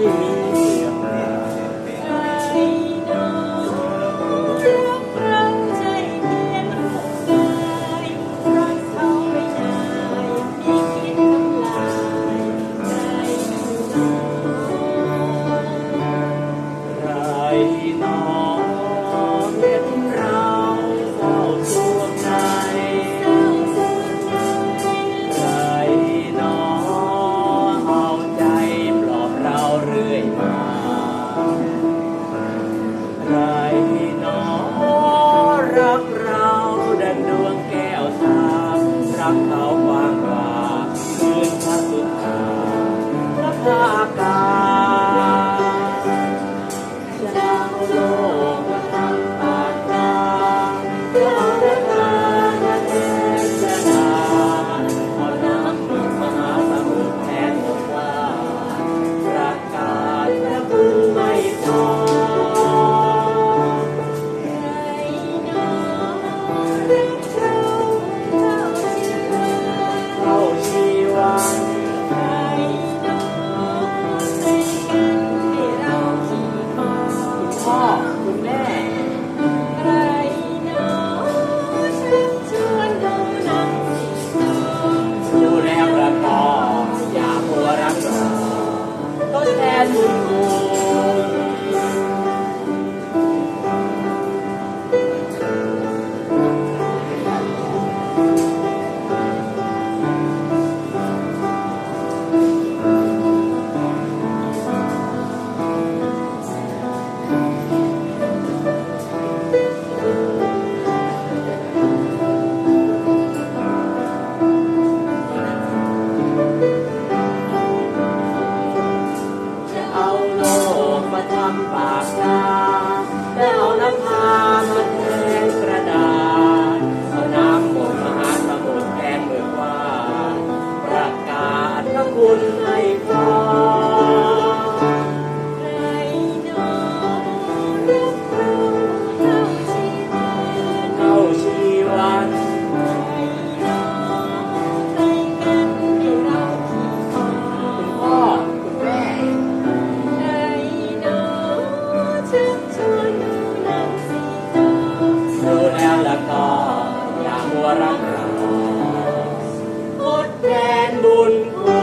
Yeah. Yes. ำปากกาแล้วเอาน้ำพามาแทนกระดาษเอาน้ำมนมามหาสมุทรแทนเบิกว่าประกาศพระคุณให้ฟ้า รู้แล้วแล้ก็อย่ามัวรังเราอดแรงบุญคุ